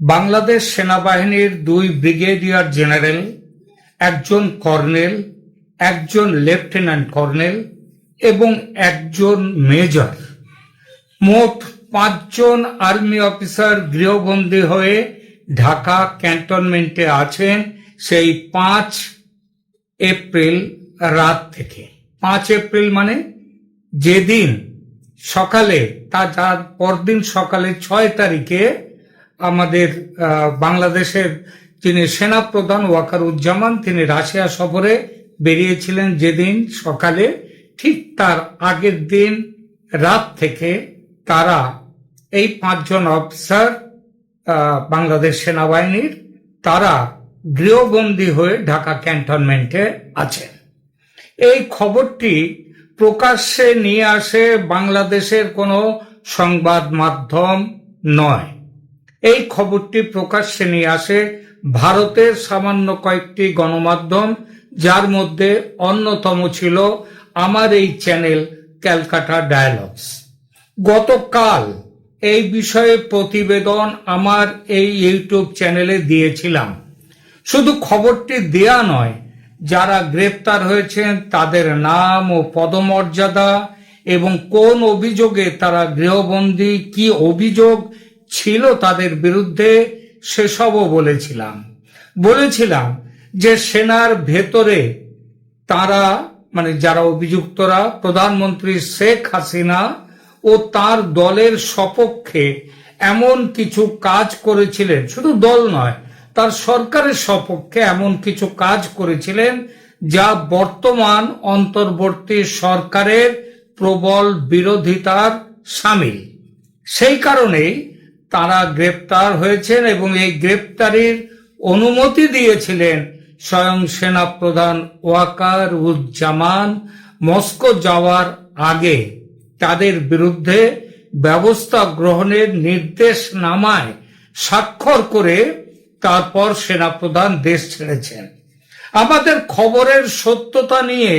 বাংলাদেশ সেনাবাহিনীর দুই brigadier general, একজন কর্নেল, একজন লেফটেন্যান্ট কর্নেল এবং একজন মেজর। মোট পাঁচজন আর্মি অফিসার গৃহবন্দী হয়ে ঢাকা ক্যান্টনমেন্টে আছেন সেই পাঁচ এপ্রিল রাত থেকে। পাঁচ এপ্রিল মানে যেদিন সকালে, তা যার পরদিন সকালে ছয় তারিখে আমাদের বাংলাদেশের যিনি সেনাপ্রধান ওয়াকারুজ্জামান, তিনি রাশিয়া সফরে বেরিয়েছিলেন যেদিন সকালে, ঠিক তার আগের দিন রাত থেকে তারা এই পাঁচজন অফিসার বাংলাদেশ সেনাবাহিনীর, তারা গৃহবন্দী হয়ে ঢাকা ক্যান্টনমেন্টে আছেন। এই খবরটি প্রকাশ্যে নিয়ে আসে বাংলাদেশের কোনো সংবাদ মাধ্যম নয়। এই খবরটি প্রকাশ্যে নিয়ে আসে ভারতের সামান্য কয়েকটি গণমাধ্যম, যার মধ্যে অন্যতম ছিল আমার এই চ্যানেল ক্যালকাটা ডায়ালগস। গতকাল এই বিষয়ে প্রতিবেদন আমার এই ইউটিউব চ্যানেলে দিয়েছিলাম। শুধু খবরটি দেয়া নয়, যারা গ্রেপ্তার হয়েছেন তাদের নাম ও পদমর্যাদা এবং কোন অভিযোগে তারা গৃহবন্দী, কি অভিযোগ ছিল তাদের বিরুদ্ধে সেসবও বলেছিলাম। বলেছিলাম যে সেনার ভেতরে তারা মানে যারা অভিযুক্তরা, প্রধানমন্ত্রী শেখ হাসিনা ও তার দলের সপক্ষে এমন কিছু কাজ করেছিলেন, শুধু দল নয়, তার সরকারের সপক্ষে এমন কিছু কাজ করেছিলেন যা বর্তমান অন্তর্বর্তী সরকারের প্রবল বিরোধিতার সামিল। সেই কারণেই তারা গ্রেপ্তার হয়েছেন এবং এই গ্রেপ্তারির অনুমতি দিয়েছিলেন স্বয়ং সেনাপ্রধান ওয়াকার উজ্জামান মস্কো যাওয়ার আগে। তাদের বিরুদ্ধে ব্যবস্থা গ্রহণের নির্দেশ নামায় স্বাক্ষর করে তারপর সেনাপ্রধান দেশ ছেড়েছেন। আমাদের খবরের সত্যতা নিয়ে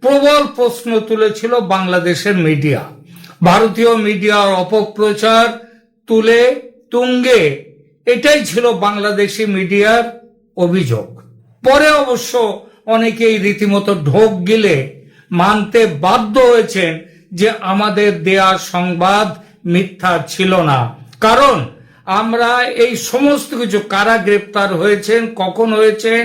প্রবল প্রশ্ন তুলেছিল বাংলাদেশের মিডিয়া। ভারতীয় মিডিয়ার অপপ্রচার তুলে তুঙ্গে। এটাই ছিল বাংলাদেশি মিডিয়ার অভিযোগ। পরে অবশ্য অনেকেই রীতিমতো ঢোক গিলে মানতে বাধ্য হয়েছেন যে আমাদের দেয়া সংবাদ মিথ্যা ছিল না। কারণ আমরা এই সমস্ত কিছু কারা গ্রেপ্তার হয়েছেন, কখন হয়েছেন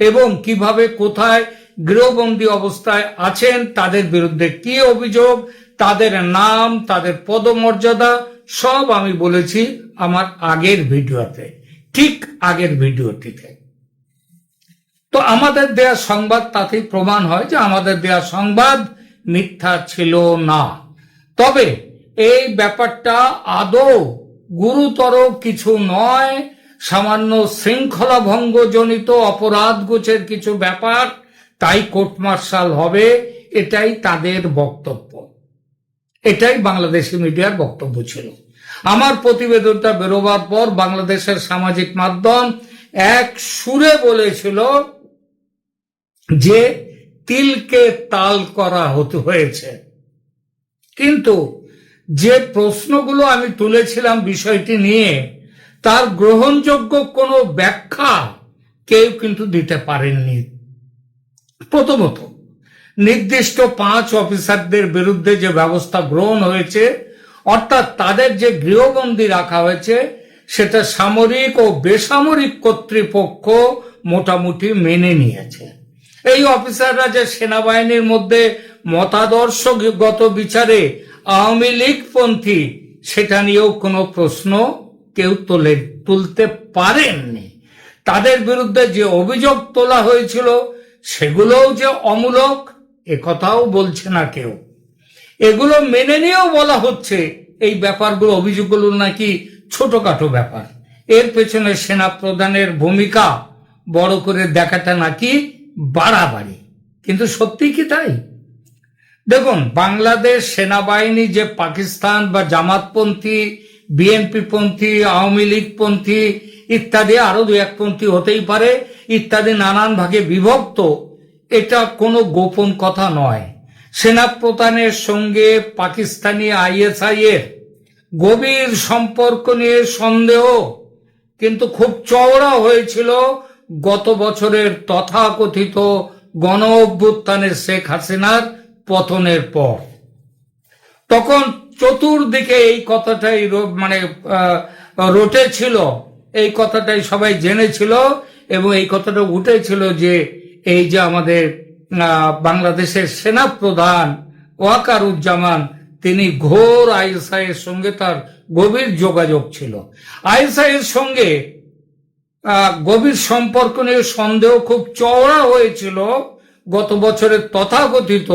এবং কীভাবে কোথায় গৃহবন্দী অবস্থায় আছেন, তাদের বিরুদ্ধে কি অভিযোগ, তাদের নাম, তাদের পদমর্যাদা সব আমি বলেছি আমার আগের ভিডিওতে, ঠিক আগের ভিডিওটিতে। তো আমাদের দেয়া সংবাদ তাতেই প্রমাণ হয় যে আমাদের দেয়া সংবাদ মিথ্যা ছিল না। তবে এই ব্যাপারটা আদৌ গুরুতর কিছু নয়, সামান্য শৃঙ্খলা ভঙ্গজনিত অপরাধ গোছের কিছু ব্যাপার, তাই কোর্ট মার্শাল হবে, এটাই তাদের বক্তব্য। এটাই বাংলাদেশি মিডিয়ার বক্তব্য ছিল। আমার প্রতিবেদনটা বেরোবার পর বাংলাদেশের সামাজিক মাধ্যম এক সুরে বলেছিল যে, তিলকে তাল করা হতে হয়েছে। কিন্তু যে প্রশ্নগুলো আমি তুলেছিলাম বিষয়টি নিয়ে, তার গ্রহণযোগ্য কোনো ব্যাখ্যা কেউ কিন্তু দিতে পারেননি। প্রথমত নির্দিষ্ট পাঁচ অফিসারদের বিরুদ্ধে যে ব্যবস্থা গ্রহণ হয়েছে, অর্থাৎ তাদের যে গৃহবন্দী রাখা হয়েছে, সেটা সামরিক ও বেসামরিক কর্তৃপক্ষ মোটামুটি মেনে নিয়েছে। এই অফিসাররা যে সেনাবাহিনীর মধ্যে মতাদর্শগত বিচারে আওয়ামী লীগপন্থী, সেটা নিয়েও কোনো প্রশ্ন কেউ তোলে, তুলতে পারেননি। তাদের বিরুদ্ধে যে অভিযোগ তোলা হয়েছিল, সেগুলোও যে অমূলক একথাও বলছে না কেউ। এগুলো মেনে নিয়েও বলা হচ্ছে এই ব্যাপারগুলো, অভিযোগগুলো নাকি ছোটখাটো ব্যাপার। এর পেছনে সেনা প্রধানের ভূমিকা বড় করে দেখাটা নাকি বাড়াবাড়ি। কিন্তু সত্যি কি তাই? দেখুন, বাংলাদেশ সেনাবাহিনী যে পাকিস্তান বা জামাতপন্থী বিএনপি পন্থী আওয়ামী লীগ পন্থী ইত্যাদি আরও দু এক পন্থী হতেই পারে, ইত্যাদি নানান ভাগে বিভক্ত এটা কোনো গোপন কথা নয়। সেনাপ্রধানের সঙ্গে পাকিস্তানি আইএসআই এর গভীর সম্পর্ক নিয়ে সন্দেহ, কিন্তু খুব চওড়া হয়েছিল গত বছরের তথাকথিত গণ অভ্যুত্থানের শেখ হাসিনার পতনের পর। তখন চতুর্দিকে এই কথাটাই মানে রটেছিল এই কথাটাই সবাই জেনেছিল এবং এই কথাটা উঠেছিল যে এই যে আমাদের বাংলাদেশের সেনা প্রধান ওয়াকারুজ্জামান, তিনি ঘোর আইএসআই এর সঙ্গে তার গভীর যোগাযোগ ছিল। আইএসআই এর সঙ্গে গভীর সম্পর্ক নিয়ে সন্দেহ খুব চওড়া হয়েছিল। গত বছরের তথাকথিত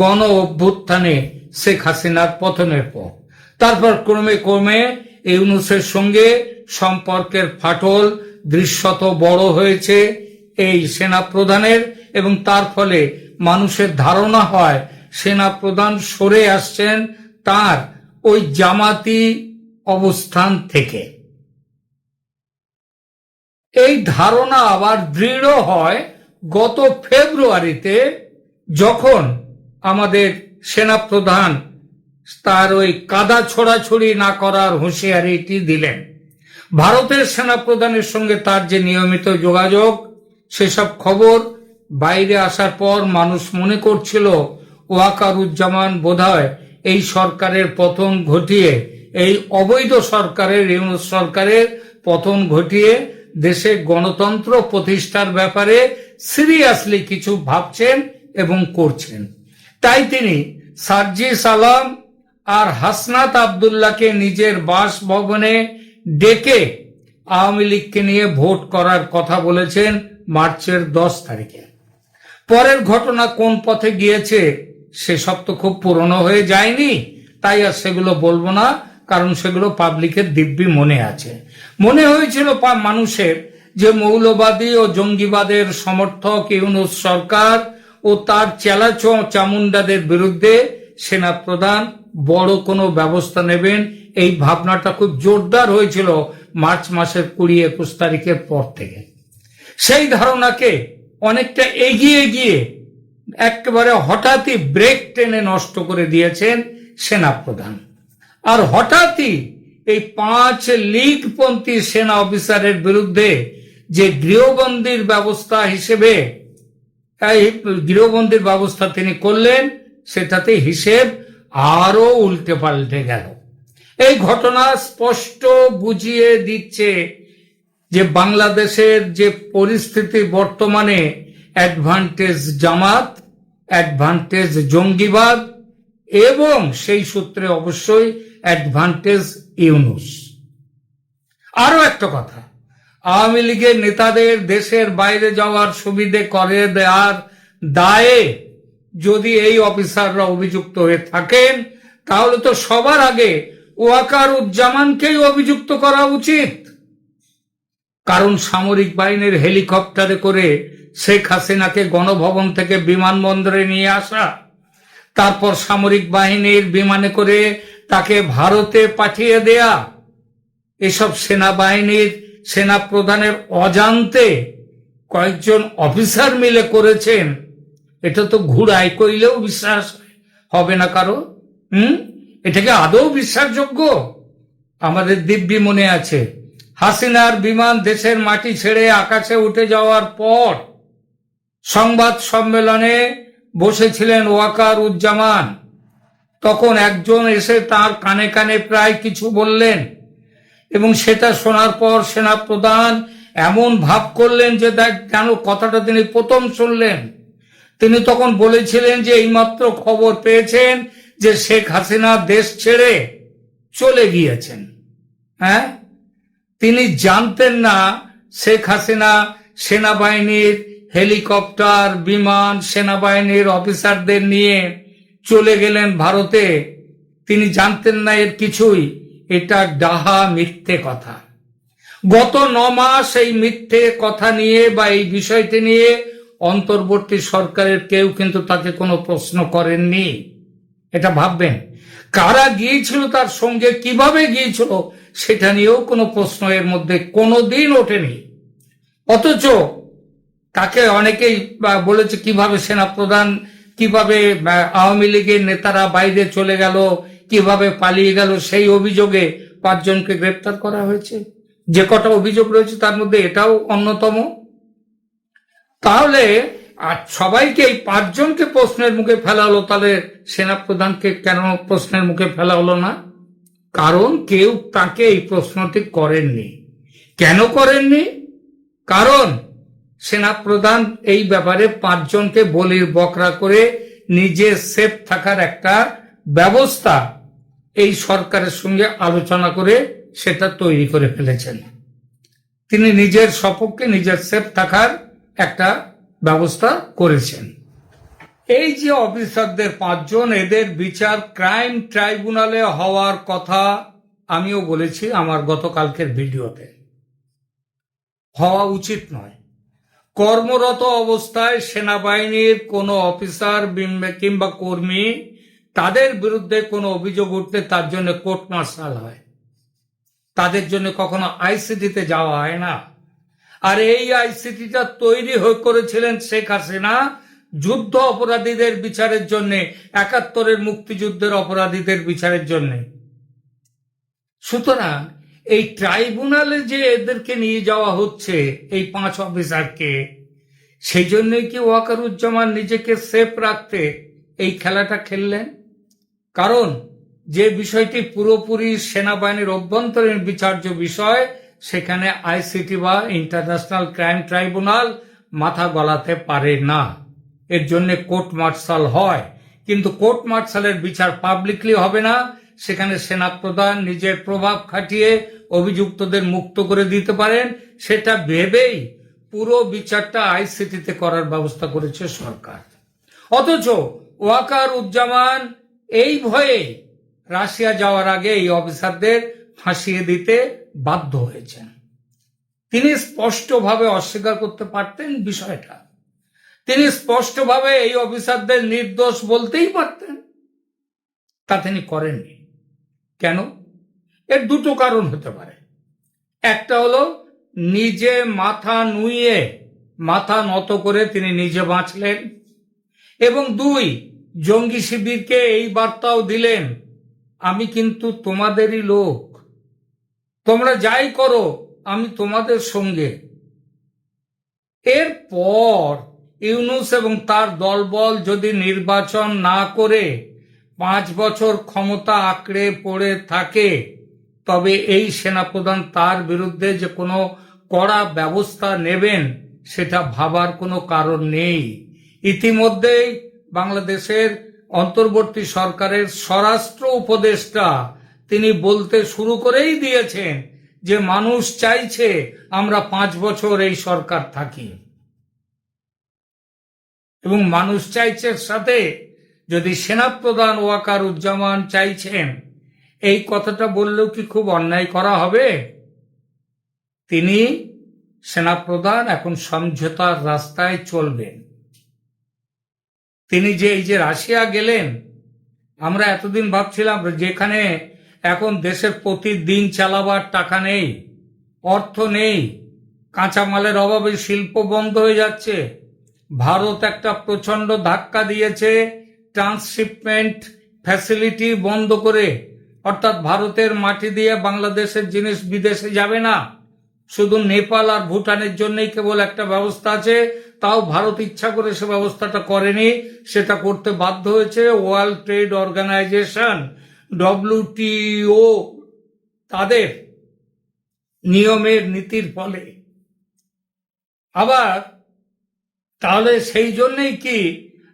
গণ অভ্যুত্থানে শেখ হাসিনার পতনের পর। তারপর ক্রমে ক্রমে ইউনুসের সঙ্গে সম্পর্কের ফাটল দৃশ্যত বড় হয়েছে। এই সেনা প্রধানের এবং তার ফলে মানুষের ধারণা হয় সেনা প্রধান সরে আসছেন তার ওই জামাতি অবস্থান থেকে। এই ধারণা আবার দৃঢ় হয় গত ফেব্রুয়ারিতে যখন আমাদের সেনাপ্রধান তার ওই কাদা ছোড়াছড়ি না করার হুঁশিয়ারিটি দিলেন। ভারতের সেনাপ্রধানের সঙ্গে তার যে নিয়মিত যোগাযোগ সেসব খবর বাইরে আসার পর মানুষ মনে করছিল, ওয়াকারুজ্জামান বোধহয় এই সরকারের পতন ঘটিয়ে, এই অবৈধ সরকারের, ইউনুস সরকারের পতন ঘটিয়ে দেশে গণতন্ত্র প্রতিষ্ঠার ব্যাপারে সিরিয়াসলি কিছু ভাবছেন এবং করছেন। তাই তিনি সার্জি সালাম আর হাসনাত আবদুল্লাহকে নিজের বাসভবনে ডেকে আওয়ামী লীগকে নিয়ে ভোট করার কথা বলেছেন মার্চের দশ তারিখে। পরের ঘটনা কোন পথে গিয়েছে, সেসব তো খুব পুরনো হয়ে যায়নি, তাই আর সেগুলো বলব না, কারণ সেগুলো পাবলিকের দিব্যি মনে আছে। মনে হয়েছিল মানুষের যে মৌলবাদী ও জঙ্গিবাদের সমর্থক ইউনুস সরকার ও তার চেলা চামুন্ডাদের বিরুদ্ধে সেনা প্রধান বড় কোনো ব্যবস্থা নেবেন এই ভাবনাটা খুব জোরদার হয়েছিল মার্চ মাসের কুড়ি একুশ তারিখের পর থেকে। সেই ধারণাকে অনেকটা এগিয়ে গিয়ে একেবারে হঠাৎই ব্রেক টেনে নষ্ট করে দিয়েছেন সেনাপ্রধান। আর হঠাৎই এই পাঁচ লীগপন্থী সেনা অফিসারের বিরুদ্ধে যে গৃহবন্দির ব্যবস্থা হিসেবে গৃহবন্দির ব্যবস্থা তিনি করলেন, সেটাতে হিসেব আরও উল্টে পাল্টে গেল। এই ঘটনা স্পষ্ট বুঝিয়ে দিচ্ছে যে বাংলাদেশের যে পরিস্থিতি বর্তমানে অ্যাডভান্টেজ জামাত অ্যাডভান্টেজ জঙ্গিবাদ, এবং সেই সূত্রে অবশ্যই অ্যাডভান্টেজ ইউনুস। আরও একটা কথা, আওয়ামী লীগের নেতাদের দেশের বাইরে যাওয়ার সুবিধে করে দেওয়ার দায়ে যদি এই অফিসাররা অভিযুক্ত হয়ে থাকেন, তাহলে তো সবার আগে ওয়াকার উজ্জামানকেই অভিযুক্ত করা উচিত। কারণ সামরিক বাহিনীর হেলিকপ্টারে করে শেখ হাসিনাকে গণভবন থেকে বিমানবন্দরে নিয়ে আসা, তারপর সামরিক বাহিনীর বিমানে করে তাকে ভারতে পাঠিয়ে দেয়া, এসব সেনাবাহিনীর সেনা প্রধানের অজান্তে কয়েকজন অফিসার মিলে করেছেন। এটা তো ঘুরাই কইলেও বিশ্বাস হবে না কারও, হুম? এটাকে আদৌ বিশ্বাসযোগ্য? আমাদের দিব্যি মনে আছে, হাসিনার বিমান দেশের মাটি ছেড়ে আকাশে উঠে যাওয়ার পর সংবাদ সম্মেলনে বসেছিলেন ওয়াকার উজ্জামান তখন একজন এসে তার কানে কানে প্রায় কিছু বললেন এবং সেটা শোনার পর সেনা প্রধান এমন ভাব করলেন যে কেন কথাটা তিনি প্রথম শুনলেন। তিনি তখন বলেছিলেন যে এইমাত্র খবর পেয়েছেন যে শেখ হাসিনা দেশ ছেড়ে চলে গিয়েছেন। হ্যাঁ? তিনি জানতেন না শেখ হাসিনা সেনাবাহিনীর হেলিকপ্টার, বিমান, সেনাবাহিনীর অফিসারদের নিয়ে চলে গেলেন ভারতে। তিনি জানতেন না এর কিছুই। এটা ডাহা মিথ্যে কথা। গত ন মাস এই মিথ্যে কথা নিয়ে বা এই বিষয়টি নিয়ে অন্তর্বর্তী সরকারের কেউ কিন্তু তাকে কোনো প্রশ্ন করেননি। এটা ভাববেন। কারা গিয়েছিল তার সঙ্গে, কীভাবে গিয়েছিল, সেটা নিয়েও কোনো প্রশ্ন এর মধ্যে কোনো দিন ওঠেনি। অথচ তাকে অনেকেই বলেছে কীভাবে সেনাপ্রধান, কীভাবে আওয়ামী লীগের নেতারা বাইরে চলে গেল, কীভাবে পালিয়ে গেল, সেই অভিযোগে পাঁচজনকে গ্রেপ্তার করা হয়েছে। যে কটা অভিযোগ রয়েছে তার মধ্যে এটাও অন্যতম। তাহলে আর সবাইকে এই পাঁচজনকে প্রশ্নের মুখে ফেলা হলো, তাহলে সেনাপ্রধানকে কেন প্রশ্নের মুখে ফেলা হলো না? কারণ কেউ তাকে এই প্রশ্নটি করেননি। কেন করেননি? কারণ সেনাপ্রধান এই ব্যাপারে পাঁচজনকে বলির বকরা করে নিজে সেফ থাকার একটা ব্যবস্থা এই সরকারের সঙ্গে আলোচনা করে সেটা তৈরি করে ফেলেছেন। তিনি নিজের সপক্ষে নিজের সেফ থাকার একটা ব্যবস্থা করেছেন। এই যে অফিসারদের পাঁচজন, এদের বিচার ক্রাইম ট্রাইব্যুনালে হওয়ার কথা আমিও বলেছি আমার গতকালকের ভিডিওতে। হওয়া উচিত নয়। কর্মরত অবস্থায় সেনাবাহিনীর কোনো অফিসার কিংবা কর্মী তাদের বিরুদ্ধে কোনো অভিযোগ উঠলে তার জন্য কোর্ট মার্শাল হয়। তাদের জন্য কখনো আইসিটিতে যাওয়া হয় না। আর এই আইসিটিটা তৈরি হয়ে করেছিলেন শেখ হাসিনা যুদ্ধ অপরাধীদের বিচারের জন্য, একাত্তরের মুক্তিযুদ্ধের অপরাধীদের বিচারের জন্য। সুতরাং এই ট্রাইব্যুনালে যে এদেরকে নিয়ে যাওয়া হচ্ছে, এই পাঁচ অফিসারকে, সেই জন্যই কি ওয়াকারুজ্জামান নিজেকে সেফ রাখতে এই খেলাটা খেললেন? কারণ যে বিষয়টি পুরোপুরি সেনাবাহিনীর অভ্যন্তরীণ বিচার্য বিষয় সেখানে আইসিটি বা ইন্টারন্যাশনাল ক্রাইম ট্রাইব্যুনাল মাথা গলাতে পারে না। এর জন্য কোর্ট মার্শাল হয়। কিন্তু কোর্ট মার্শালের বিচার পাবলিকলি হবে না। সেখানে সেনাপ্রধান নিজের প্রভাব খাটিয়ে অভিযুক্তদের মুক্ত করে দিতে পারেন। সেটা ভেবেই পুরো বিচারটা আইসিটিতে করার ব্যবস্থা করেছে সরকার। অথচ ওয়াকার উজ্জামান এই ভয়ে রাশিয়া যাওয়ার আগে এই অফিসারদের ফাঁসিয়ে দিতে বাধ্য হয়েছেন। তিনি স্পষ্টভাবে অস্বীকার করতে পারতেন বিষয়টা। তিনি স্পষ্টভাবে এই অফিসারদের নির্দোষ বলতেই পারতেন। তা তিনি করেননি। কেন? এর দুটো কারণ হতে পারে। একটা হলো, নিজে মাথা নুইয়ে, মাথা নত করে তিনি নিজে বাঁচলেন। এবং দুই, জঙ্গি শিবিরকে এই বার্তাও দিলেন, আমি কিন্তু তোমাদেরই লোক। তোমরা যাই করো, আমি তোমাদের সঙ্গে। এরপর ইউনুস এবং তার দলবল যদি নির্বাচন না করে পাঁচ বছর ক্ষমতা আঁকড়ে পড়ে থাকে, তবে এই সেনাপ্রধান তার বিরুদ্ধে যে কোনো কড়া ব্যবস্থা নেবেন, সেটা ভাবার কোনো কারণ নেই। ইতিমধ্যেই বাংলাদেশের অন্তর্বর্তী সরকারের স্বরাষ্ট্র উপদেষ্টা তিনি বলতে শুরু করেই দিয়েছেন যে মানুষ চাইছে আমরা পাঁচ বছর এই সরকার থাকি। এবং মানুষ চাইছে সাথে যদি সেনাপ্রধান ওয়াকার উজ্জামান চাইছেন, এই কথাটা বললেও কি খুব অন্যায় করা হবে? তিনি সেনাপ্রধান, এখন সমঝোতার রাস্তায় চলবেন। তিনি যে এই যে রাশিয়া গেলেন, আমরা এতদিন ভাবছিলাম যেখানে এখন দেশের প্রতিদিন চালাবার টাকা নেই, অর্থ নেই, কাঁচামালের অভাবে শিল্প বন্ধ হয়ে যাচ্ছে। ভারত একটা প্রচণ্ড ধাক্কা দিয়েছে, ট্রান্সশিপমেন্ট ফ্যাসিলিটি বন্ধ করে। অর্থাৎ ভারতের মাটি দিয়ে বাংলাদেশের জিনিস বিদেশে যাবে না। শুধু নেপাল আর ভুটানের জন্যই কেবল একটা ব্যবস্থা আছে, তাও ভারত ইচ্ছা করে সে ব্যবস্থাটা করেনি, সেটা করতে বাধ্য হয়েছে ওয়ার্ল্ড ট্রেড অর্গানাইজেশন। ডব্লিউটিও তাদের নিয়মের নীতির ফলে। আবার তাহলে সেই জন্যই কি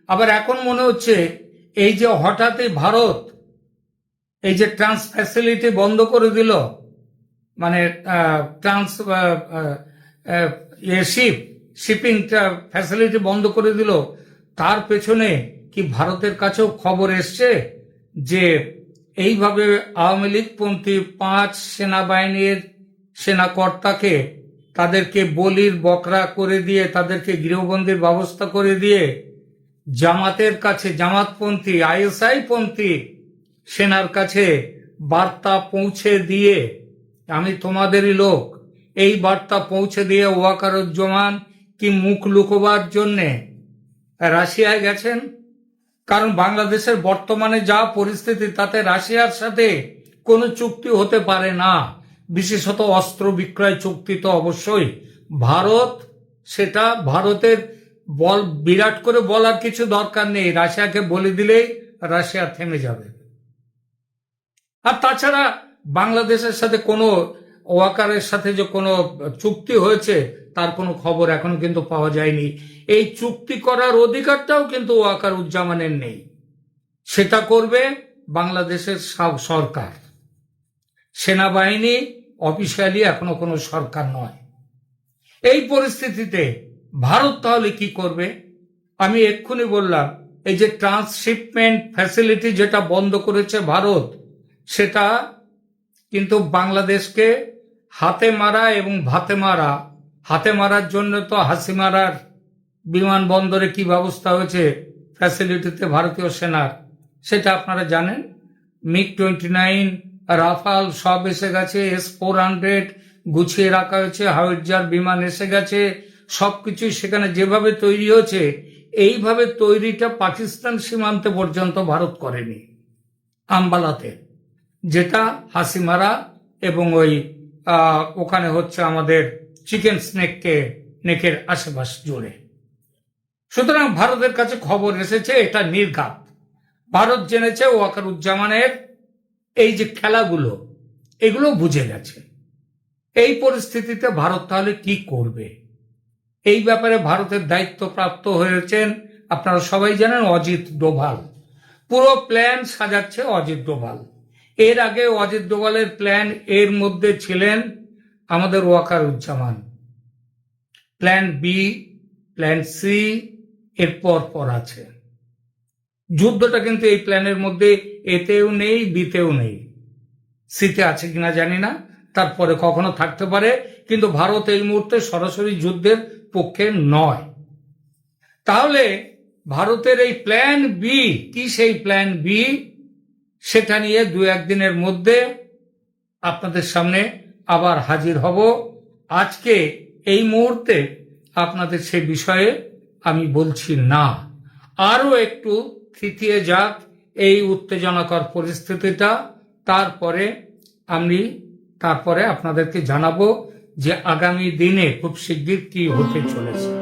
আবার এখন মনে হচ্ছে এই যে হঠাৎই ভারত এই যে ট্রান্স ফ্যাসিলিটি বন্ধ করে দিল মানে ট্রান্স শিপ, শিপিং ফ্যাসিলিটি বন্ধ করে দিল, তার পেছনে কি ভারতের কাছেও খবর এসছে যে এইভাবে আওয়ামী লীগপন্থী পাঁচ সেনাবাহিনীর সেনাকর্তাকে তাদেরকে বলির বকরা করে দিয়ে, তাদেরকে গৃহবন্দির ব্যবস্থা করে দিয়ে জামাতের কাছে, জামাতপন্থী আইএসআই পন্থী সেনার কাছে বার্তা পৌঁছে দিয়ে, আমি তোমাদেরই লোক, এই বার্তা পৌঁছে দিয়ে ওয়াকারুজ্জামান কি মুখ লুকোবার জন্যে রাশিয়ায় গেছেন? কারণ বাংলাদেশের বর্তমানে যা পরিস্থিতি, তাতে রাশিয়ার সাথে কোনো চুক্তি হতে পারে না। বিশেষত অস্ত্র বিক্রয় চুক্তি তো অবশ্যই। ভারত, সেটা ভারতের বল, বিরাট করে বলার কিছু দরকার নেই। রাশিয়াকে বলে দিলেই রাশিয়া থেমে যাবে। আর তাছাড়া বাংলাদেশের সাথে কোনো ওয়াকারের সাথে যে কোনো চুক্তি হয়েছে তার কোনো খবর এখনও কিন্তু পাওয়া যায়নি। এই চুক্তি করার অধিকারটাও কিন্তু ওয়াকার উজ্জামানের নেই। সেটা করবে বাংলাদেশের সব- সরকার। সেনাবাহিনী অফিসিয়ালি এখনও কোনো সরকার নয়। এই পরিস্থিতিতে ভারত তাহলে কি করবে? আমি এক্ষুনি বললাম, এই যে ট্রান্সশিপমেন্ট ফ্যাসিলিটি যেটা বন্ধ করেছে ভারত, সেটা কিন্তু বাংলাদেশকে হাতে মারা এবং ভাতে মারা হাতে মারার জন্য তো হাসি মারার বিমানবন্দরে কি ব্যবস্থা হয়েছে ফ্যাসিলিটিতে ভারতীয় সেনার? সেটা আপনারা জানেন। মিগ টোয়েন্টি নাইন রাফাল সব এসে গেছে এস ফোর হান্ড্রেড গুছিয়ে রাখা হয়েছে হাওয়াইজার বিমান এসে গেছে, সবকিছুই সেখানে যেভাবে তৈরি হয়েছে, এইভাবে তৈরিটা পাকিস্তান সীমান্তে পর্যন্ত ভারত করেনি। আম্বালাতে। যেটা হাসিমারা এবং ওই ওখানে হচ্ছে আমাদের চিকেন স্নেককে নেকের আশেপাশ জুড়ে। সুতরাং ভারতের কাছে খবর এসেছে, এটা নির্ঘাত। ভারত জেনেছে ওয়াকারুজ্জামানের এই যে খেলাগুলো, এগুলো বুঝে গেছে। এই পরিস্থিতিতে ভারত তাহলে কি করবে? এই ব্যাপারে ভারতের দায়িত্বপ্রাপ্ত হয়েছেন, আপনারা সবাই জানেন, অজিত ডোভাল। পুরো প্ল্যান সাজাচ্ছে অজিত ডোভাল। এর আগে অজিত ডোভালের প্ল্যান এর মধ্যে ছিলেন আমাদের Waker Uzzaman. Plan B plan C এর পর পর আছে। যুদ্ধটা কিন্তু এই প্ল্যানের মধ্যে এতেও নেই, বিতেও নেই। সিতে আছে কিনা জানি না, তারপরে কখনো থাকতে পারে, কিন্তু ভারত এই মুহূর্তে সরাসরি যুদ্ধের পক্ষে নয়। তাহলে ভারতের এই প্ল্যান বি কি সেই প্ল্যান বি সেটা নিয়ে দু একদিনের মধ্যে আপনাদের সামনে আবার হাজির হব। আজকে এই মুহূর্তে আপনাদের সে বিষয়ে আমি বলছি না। আরও একটু থিতিয়ে যাক এই উত্তেজনাকর পরিস্থিতিটা। তারপরে আমি তারপরে আপনাদেরকে জানাব যে আগামী দিনে খুব শিগগির কি হতে চলেছে।